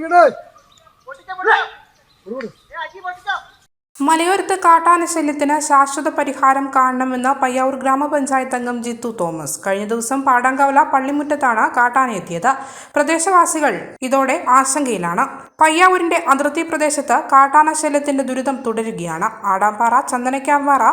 പൊട്ടിക്കട്ടെ മലയോരത്ത് കാട്ടാന ശല്യത്തിന് ശാശ്വത പരിഹാരം കാണണമെന്ന് പയ്യാവൂർ ഗ്രാമപഞ്ചായത്ത് അംഗം ജിത്തു തോമസ്. കഴിഞ്ഞ ദിവസം പാടാങ്കവല പള്ളിമുറ്റത്താണ് കാട്ടാന എത്തിയത് പ്രദേശവാസികൾ ഇതോടെ ആശങ്കയിലാണ്. പയ്യാവൂരിന്റെ അതിർത്തി പ്രദേശത്ത് കാട്ടാന ശല്യത്തിന്റെ ദുരിതം തുടരുകയാണ്. ആടാമ്പാറ ചന്ദനക്കാമ്പാറ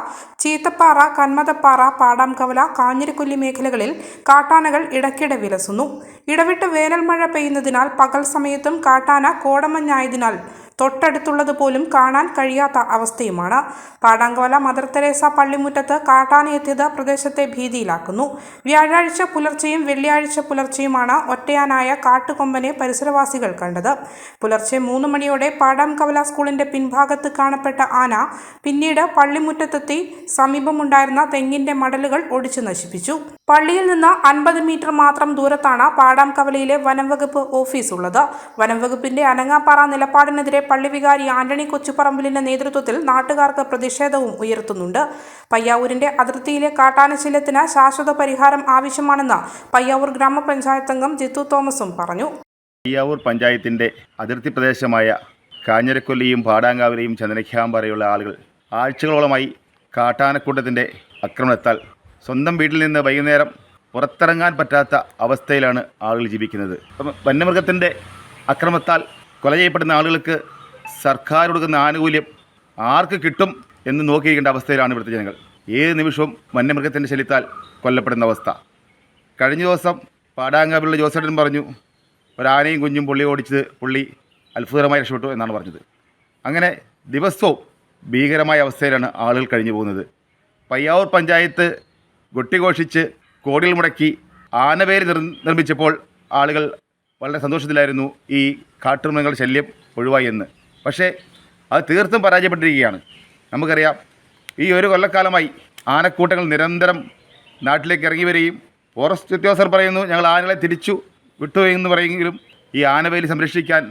ചീത്തപ്പാറ കന്മതപ്പാറ പാടാംകവല കാഞ്ഞിരക്കൊല്ലി മേഖലകളിൽ കാട്ടാനകൾ ഇടയ്ക്കിടെ വിലസുന്നു. ഇടവിട്ട് വേനൽ മഴ പെയ്യുന്നതിനാൽ പകൽ സമയത്തും കാട്ടാന കോടമഞ്ഞായതിനാൽ തൊട്ടടുത്തുള്ളത് പോലും കാണാൻ കഴിയാത്ത അവസ്ഥയുമാണ്. പാടാങ്കോല മദർ തെരേസ പള്ളിമുറ്റത്ത് കാട്ടാനയെത്തിയത് പ്രദേശത്തെ ഭീതിയിലാക്കുന്നു. വ്യാഴാഴ്ച പുലർച്ചെയും വെള്ളിയാഴ്ച പുലർച്ചെയുമാണ് ഒറ്റയാനായ കാട്ടുകൊമ്പനെ പരിസരവാസികൾ കണ്ടത്. പുലർച്ചെ മൂന്ന് മണിയോടെ പാടാംകവല സ്കൂളിന്റെ പിൻഭാഗത്ത് കാണപ്പെട്ട ആന പിന്നീട് പള്ളിമുറ്റത്തെത്തി സമീപമുണ്ടായിരുന്ന തെങ്ങിന്റെ മടലുകൾ ഒടിച്ചു നശിപ്പിച്ചു. പള്ളിയിൽ നിന്ന് അൻപത് മീറ്റർ മാത്രം ദൂരത്താണ് പാടാംകവലയിലെ വനംവകുപ്പ് ഓഫീസ് ഉള്ളത്. വനംവകുപ്പിന്റെ അനങ്ങാപ്പാറ നിലപാടിനെതിരെ പള്ളി വികാരി ആന്റണി കൊച്ചുപറമ്പിലിന്റെ നേതൃത്വത്തിൽ നാട്ടുകാർക്ക് പ്രതിഷേധവും ഉയർത്തുന്നുണ്ട്. പയ്യാവൂരിന്റെ അതിർത്തിയിലെ കാട്ടാനശീലത്തിന് ശാശ്വത പരിഹാരം ആവശ്യമാണെന്ന് പയ്യാവൂർ ഗ്രാമപഞ്ചായത്ത് അംഗം ജിത്തു തോമസും പറഞ്ഞു. പയ്യാവൂർ പഞ്ചായത്തിന്റെ അതിർത്തി പ്രദേശമായ കാഞ്ഞിരക്കൊല്ലിയും പാടാങ്കാവിലെയും ചന്ദനഖ്യാമ്പറയുള്ള ആളുകൾ ആഴ്ചകളോളമായി കാട്ടാനക്കൂട്ടത്തിന്റെ ആക്രമണത്താൽ സ്വന്തം വീട്ടിൽ നിന്ന് വൈകുന്നേരം പുറത്തിറങ്ങാൻ പറ്റാത്ത അവസ്ഥയിലാണ് ആളുകൾ ജീവിക്കുന്നത്. അപ്പം വന്യമൃഗത്തിന്റെ അക്രമത്താൽ കൊല ചെയ്യപ്പെടുന്ന ആളുകൾക്ക് സർക്കാർ കൊടുക്കുന്ന ആനുകൂല്യം ആർക്ക് കിട്ടും എന്ന് നോക്കിയിരിക്കേണ്ട അവസ്ഥയിലാണ് ഇവിടുത്തെ ജനങ്ങൾ. ഏത് നിമിഷവും വന്യമൃഗത്തിന്റെ ശല്യത്താൽ കൊല്ലപ്പെടുന്ന അവസ്ഥ. കഴിഞ്ഞ ദിവസം പാടാങ്കാവിലുള്ള ജോസേട്ടൻ പറഞ്ഞു ഒരാനയും കുഞ്ഞും പുള്ളി ഓടിച്ചത് പുള്ളി അത്ഭുതകരമായി രക്ഷപ്പെട്ടു എന്നാണ് പറഞ്ഞത്. അങ്ങനെ ദിവസവും ഭീകരമായ അവസ്ഥയിലാണ് ആളുകൾ കഴിഞ്ഞു പോകുന്നത്. പയ്യാവൂർ പഞ്ചായത്ത് കൊട്ടിഘോഷിച്ച് കോടികൾ മുടക്കി ആനവേര് നിർ നിർമ്മിച്ചപ്പോൾ ആളുകൾ വളരെ സന്തോഷത്തിലായിരുന്നു ഈ കാട്ടുമൃഗങ്ങളുടെ ശല്യം ഒഴിവായി എന്ന്. പക്ഷേ അത് തീർത്തും പരാജയപ്പെട്ടിരിക്കുകയാണ്. നമുക്കറിയാം ഈ ഒരു കൊല്ലക്കാലമായി ആനക്കൂട്ടങ്ങൾ നിരന്തരം നാട്ടിലേക്ക് ഇറങ്ങി വരികയും ഫോറസ്റ്റ് ഉദ്യോഗസ്ഥർ പറയുന്നു ഞങ്ങൾ ആനകളെ തിരിച്ചു വിട്ടു എന്ന് പറയുമെങ്കിലും ഈ ആനവേലി സംരക്ഷിക്കാൻ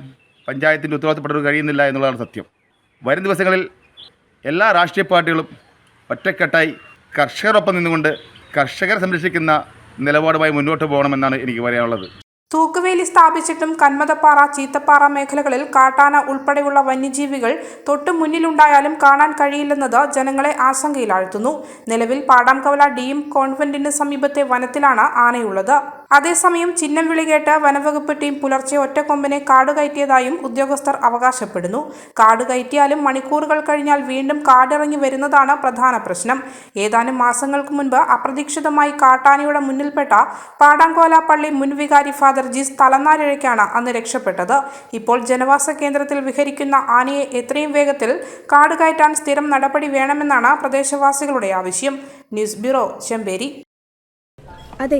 പഞ്ചായത്തിന്റെ ഉത്തരവാദിത്തപ്പെട്ടവർ കഴിയുന്നില്ല എന്നുള്ളതാണ് സത്യം. വരും ദിവസങ്ങളിൽ എല്ലാ രാഷ്ട്രീയ പാർട്ടികളും ഒറ്റക്കെട്ടായി കർഷകരൊപ്പം നിന്നുകൊണ്ട് കർഷകരെ സംരക്ഷിക്കുന്ന നിലപാടുമായി മുന്നോട്ട് പോകണമെന്നാണ് എനിക്ക് പറയാനുള്ളത്. തൂക്കുവേലി സ്ഥാപിച്ചിട്ടും കന്മതപ്പാറ ചീത്തപ്പാറ മേഖലകളിൽ കാട്ടാന ഉൾപ്പെടെയുള്ള വന്യജീവികൾ തൊട്ടു മുന്നിലുണ്ടായാലും കാണാൻ കഴിയില്ലെന്നത് ജനങ്ങളെ ആശങ്കയിലാഴ്ത്തുന്നു. നിലവിൽ പാടാംകവല ഡീം കോൺവെന്റിന് സമീപത്തെ വനത്തിലാണ് ആനയുള്ളത്. അതേസമയം ചിഹ്നം വിളികേട്ട വനംവകുപ്പ് ടീം പുലർച്ചെ ഒറ്റക്കൊമ്പിനെ കാട് കയറ്റിയതായും ഉദ്യോഗസ്ഥർ അവകാശപ്പെടുന്നു. കാട് കയറ്റിയാലും മണിക്കൂറുകൾ കഴിഞ്ഞാൽ വീണ്ടും കാടിറങ്ങി വരുന്നതാണ് പ്രധാന പ്രശ്നം. ഏതാനും മാസങ്ങൾക്ക് മുൻപ് അപ്രതീക്ഷിതമായി കാട്ടാനയുടെ മുന്നിൽപ്പെട്ട പാടാങ്കോല പള്ളി മുൻ വികാരി ഫാദർ ജിസ് തലനാരിഴയ്ക്കാണ് അന്ന് രക്ഷപ്പെട്ടത്. ഇപ്പോൾ ജനവാസ കേന്ദ്രത്തിൽ വിഹരിക്കുന്ന ആനയെ എത്രയും വേഗത്തിൽ കാട് കയറ്റാൻ സ്ഥിരം നടപടി വേണമെന്നാണ് പ്രദേശവാസികളുടെ ആവശ്യം. News bureau Chemperi. അതെ